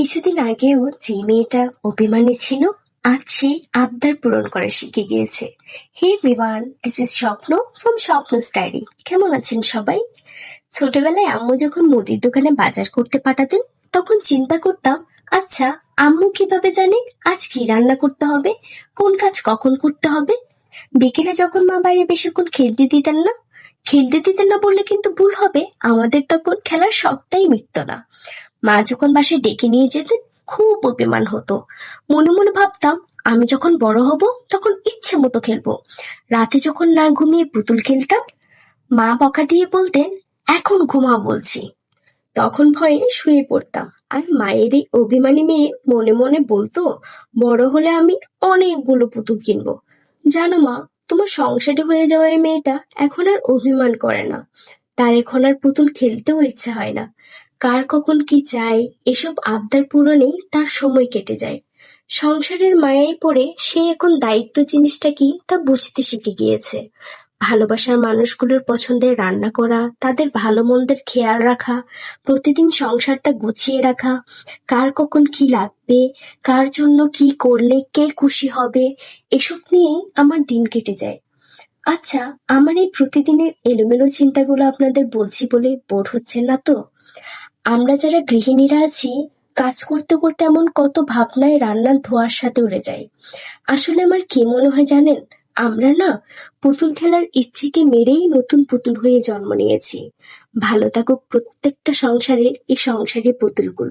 কিছুদিন আগেও যে মেয়েটা অভিমানী ছিল, আজ সে আবদার পূরণ করা শিখে গিয়েছে। হে বিমান দিস ইজ স্বপ্ন ফ্রম স্বপ্ন স্টাইরি কেমন আছেন সবাই? ছোটবেলায় আম্মু যখন মুদির দোকানে বাজার করতে পাঠাতেন, তখন চিন্তা করতাম আচ্ছা আম্মু কীভাবে জানে আজ কি রান্না করতে হবে, কোন কাজ কখন করতে হবে? বিকেলে যখন মা বাইরে বেশিক্ষণ খেলতে দিতেন না, খেলতে দিতেন না বললে কিন্তু ভুল হবে, আমাদের তখন খেলার শখটাই মিটত না। মা যখন বাসায় ডেকে নিয়ে যেতেন খুব অভিমান হতো। মনে মনে ভাবতাম, আমি যখন বড় হব তখন ইচ্ছে মতো খেলব। রাতে যখন না ঘুমিয়ে পুতুল খেলতাম, মা বকা দিয়ে বলতেন, এখন ঘুমা বলছি। তখন ভয়ে শুয়ে পড়তাম। আর মায়ের এই অভিমানী মেয়ে মনে মনে বলতো, বড় হলে আমি অনেকগুলো পুতুল কিনবো। জানো মা, তোমার সংসারে হয়ে যাওয়া এই মেয়েটা এখন আর অভিমান করে না। তার এখন আর পুতুল খেলতেও ইচ্ছা হয় না। কার কখন কি চায়, এসব আবদার পূরণেই তার সময় কেটে যায়। সংসারের মায়ায় পড়ে সে এখন দায়িত্ব জিনিসটা কি তা বুঝতে শিখে গিয়েছে। ভালোবাসার মানুষগুলোর পছন্দের রান্না করা, তাদের ভালো মন্দের খেয়াল রাখা, প্রতিদিন সংসারটা গুছিয়ে রাখা, কার কখন কি লাগবে, কার জন্য কি করলে কে খুশি হবে, এসব নিয়েই আমার দিন কেটে যায়। আচ্ছা আমার এই প্রতিদিনের এলোমেলো চিন্তাগুলো আপনাদের বলছি বলে বোর হচ্ছেন না তো? আমরা যারা গৃহিণীরা আছি, কাজ করতে করতে এমন কত ভাবনায় রান্নার ধোয়ার সাথে উড়ে যায় আসলে আমার কি মনে হয় জানেন? আমরা না পুতুল খেলার ইচ্ছেকে মেরেই নতুন পুতুল হয়ে জন্ম নিয়েছি। ভালো থাকুক প্রত্যেকটা সংসারের এই সংসারের পুতুলগুলো।